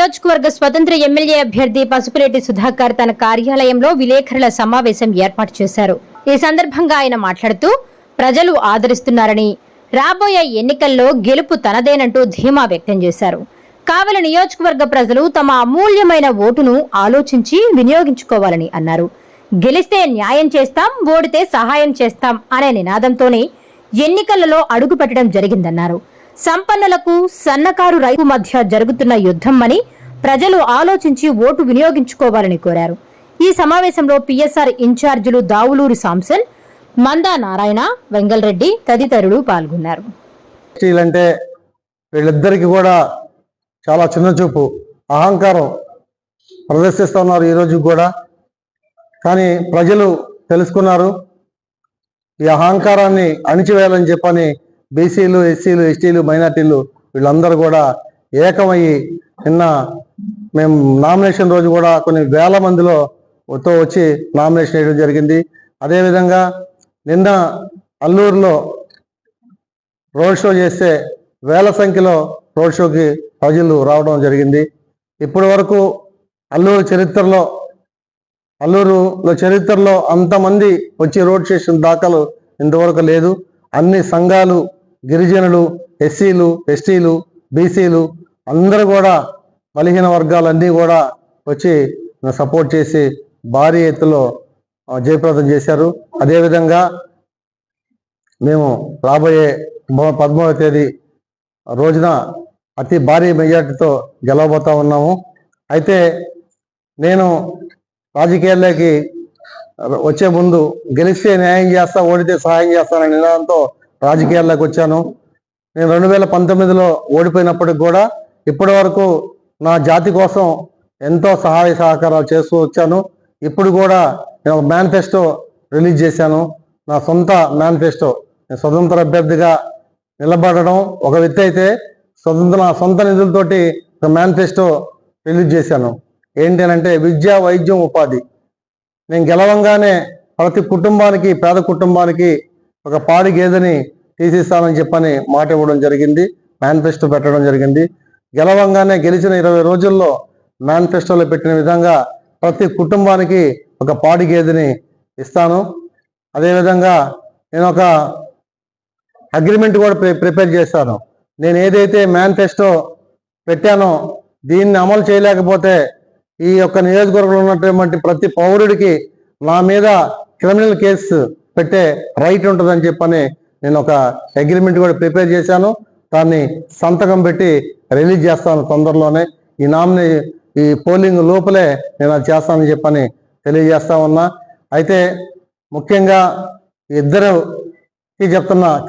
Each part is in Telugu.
నియోజకవర్గ స్వతంత్ర ఎమ్మెల్యే అభ్యర్థి పసుపులేటి సుధాకర్ తన కార్యాలయంలో విలేకరుల సమావేశం ఏర్పాటు చేశారు. ఈ సందర్భంగా ఆయన మాట్లాడుతూ ప్రజలు ఆదరిస్తున్నారని రాబోయే ఎన్నికల్లో గెలుపు తనదేనంటూ ధీమా వ్యక్తం చేశారు. కావల నియోజకవర్గ ప్రజలు తమ అమూల్యమైన ఓటును ఆలోచించి వినియోగించుకోవాలని అన్నారు. గెలిస్తే న్యాయం చేస్తాం ఓడితే సహాయం చేస్తాం అనే నినాదంతోనే ఎన్నికలలో అడుగుపెట్టడం జరిగిందన్నారు. సంపన్నులకు సన్నకారు రైతు మధ్య జరుగుతున్న యుద్ధం అని ప్రజలు ఆలోచించి ఓటు వినియోగించుకోవాలని కోరారు. ఈ సమావేశంలో పిఎస్ఆర్ ఇన్ఛార్జీలు దావులూరి సాంసన్ మందా నారాయణ వెంగల్రెడ్డి తదితరులు పాల్గొన్నారు. అంటే వీళ్ళిద్దరికి కూడా చాలా చిన్న చూపు అహంకారం ప్రదర్శిస్తున్నారు ఈరోజు కూడా. కానీ ప్రజలు తెలుసుకున్నారు ఈ అహంకారాన్ని అణిచివేయాలని చెప్పని బీసీలు ఎస్సీలు ఎస్టీలు మైనార్టీలు వీళ్ళందరూ కూడా ఏకమయ్యి నిన్న మేము నామినేషన్ రోజు కూడా కొన్ని వేల మందిలో తో వచ్చి నామినేషన్ వేయడం జరిగింది. అదేవిధంగా నిన్న అల్లూరులో రోడ్ షో చేస్తే వేల సంఖ్యలో రోడ్ షోకి ప్రజలు రావడం జరిగింది. ఇప్పటి వరకు అల్లూరు చరిత్రలో అల్లూరులో చరిత్రలో అంతమంది వచ్చి రోడ్ చేసిన దాఖలు ఇంతవరకు లేదు. అన్ని సంఘాలు గిరిజనులు ఎస్సీలు ఎస్టీలు బీసీలు అందరూ కూడా బలహీన వర్గాలన్నీ కూడా వచ్చి సపోర్ట్ చేసి భారీ ఎత్తులో జయప్రదం చేశారు. అదేవిధంగా మేము రాబోయే పదమూడవ తేదీ రోజున అతి భారీ మెజార్టీతో గెలవబోతా ఉన్నాము. అయితే నేను రాజకీయాల్లోకి వచ్చే ముందు గెలిస్తే న్యాయం చేస్తా ఓడితే సహాయం చేస్తాననే నినాదంతో రాజకీయాల్లోకి వచ్చాను. నేను రెండు వేల పంతొమ్మిదిలో ఓడిపోయినప్పటికి కూడా ఇప్పటి వరకు నా జాతి కోసం ఎంతో సహాయ సహకారాలు చేస్తూ వచ్చాను. ఇప్పుడు కూడా నేను ఒక మేనిఫెస్టో రిలీజ్ చేశాను. నా సొంత మేనిఫెస్టో నేను స్వతంత్ర అభ్యర్థిగా నిలబడడం ఒక వ్యక్తి అయితే స్వతంత్ర నా సొంత నిధులతోటి ఒక మేనిఫెస్టో రిలీజ్ చేశాను. ఏంటి విద్య వైద్యం ఉపాధి. నేను గెలవంగానే ప్రతి కుటుంబానికి పేద కుటుంబానికి ఒక పాడి గేదెని తీసిస్తానని చెప్పని మాట ఇవ్వడం జరిగింది మేనిఫెస్టో పెట్టడం జరిగింది. గెలవంగానే గెలిచిన ఇరవై రోజుల్లో మేనిఫెస్టోలో పెట్టిన విధంగా ప్రతి కుటుంబానికి ఒక పాడి గేదెని ఇస్తాను. అదేవిధంగా నేను ఒక అగ్రిమెంట్ కూడా ప్రి ప్రిపేర్ చేస్తాను. నేను ఏదైతే మేనిఫెస్టో పెట్టానో దీన్ని అమలు చేయలేకపోతే ఈ యొక్క నియోజకవర్గంలో ఉన్నటువంటి ప్రతి పౌరుడికి నా మీద క్రిమినల్ కేసు పెట్టే రైట్ ఉంటుందని చెప్పని నేను ఒక అగ్రిమెంట్ కూడా ప్రిపేర్ చేశాను. దాన్ని సంతకం పెట్టి రిలీజ్ చేస్తాను తొందరలోనే. ఈ నామినీ ఈ పోలింగ్ లోపలే నేను అది చేస్తానని చెప్పని తెలియజేస్తా ఉన్నా. అయితే ముఖ్యంగా ఈ ఇద్దరు ఈ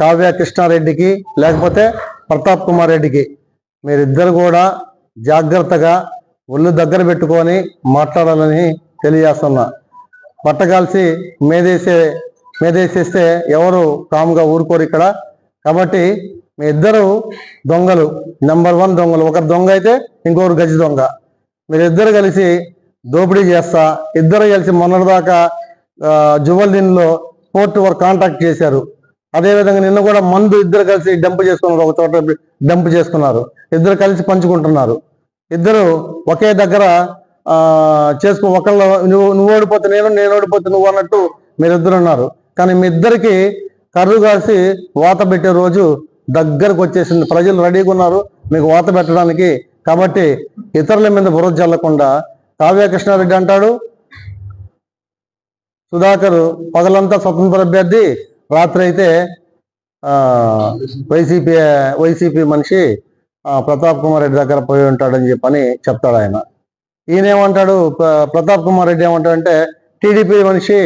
కావ్య కృష్ణారెడ్డికి లేకపోతే ప్రతాప్ కుమార్ రెడ్డికి మీరిద్దరు కూడా జాగ్రత్తగా ఒళ్ళు దగ్గర పెట్టుకొని మాట్లాడాలని తెలియజేస్తున్నా. పట్టగాల్సి మేదేసే మీదేసేస్తే ఎవరు కాముగా ఊరుకోరు ఇక్కడ. కాబట్టి మీ ఇద్దరు దొంగలు నెంబర్ వన్ దొంగలు. ఒకరు దొంగ అయితే ఇంకొకరు గజ దొంగ. మీరిద్దరు కలిసి దోపిడీ చేస్తా. ఇద్దరు కలిసి మొన్నటిదాకా ఆ, జువల్దీన్లో పోర్ట్ వర్క్ కాంటాక్ట్ చేశారు. అదేవిధంగా నిన్న కూడా మందు ఇద్దరు కలిసి డంప్ చేసుకున్నారు. ఒక చోట డంప్ చేసుకున్నారు. ఇద్దరు కలిసి పంచుకుంటున్నారు. ఇద్దరు ఒకే దగ్గర చేసుకో ఒకళ్ళు నువ్వు నువ్వు ఓడిపోతే నేను నేను ఓడిపోతే నువ్వు అన్నట్టు మీరిద్దరు ఉన్నారు. కానీ మీ ఇద్దరికి కర్రు కాసి వాత పెట్టే రోజు దగ్గరకు వచ్చేసింది. ప్రజలు రెడీగా ఉన్నారు. మీకు వాత పెట్టడానికి. కాబట్టి ఇతరుల మీద బురద చల్లకుండా కావ్య కృష్ణారెడ్డి అంటాడు సుధాకర్ పగలంతా స్వతంత్ర అభ్యర్థి రాత్రి అయితే వైసీపీ వైసీపీ మనిషి ప్రతాప్ కుమార్ రెడ్డి దగ్గర పోయి ఉంటాడని చెప్పని చెప్తాడు ఆయన. ఈయన ఏమంటాడు ప్రతాప్ కుమార్ రెడ్డి ఏమంటాడంటే టీడీపీ మనిషి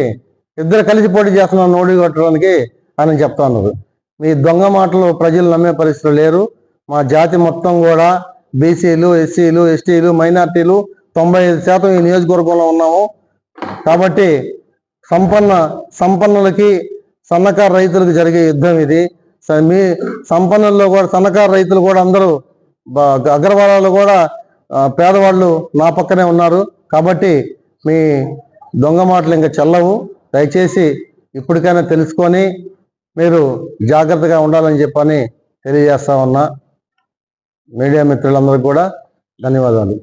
ఇద్దరు కలిసి పోటీ చేస్తున్నాను ఓడి కొట్టడానికి అని చెప్తా ఉన్నారు. మీ దొంగ మాటలు ప్రజలు నమ్మే పరిస్థితులు లేరు. మా జాతి మొత్తం కూడా బీసీలు ఎస్సీలు ఎస్టీలు మైనార్టీలు తొంభై ఐదు శాతం ఈ నియోజకవర్గంలో ఉన్నాము. కాబట్టి సంపన్న సంపన్నులకి సన్నకారు రైతులకు జరిగే యుద్ధం ఇది. మీ సంపన్నుల్లో కూడా సన్నకారు రైతులు కూడా అందరూ అగ్రవాళ్ళు కూడా పేదవాళ్ళు నా పక్కనే ఉన్నారు. కాబట్టి మీ దొంగ మాటలు ఇంకా చెల్లవు. దయచేసి ఇప్పటికైనా తెలుసుకొని మీరు జాగ్రత్తగా ఉండాలని చెప్పని తెలియజేస్తా ఉన్నా. మీడియా మిత్రులందరికీ కూడా ధన్యవాదాలు.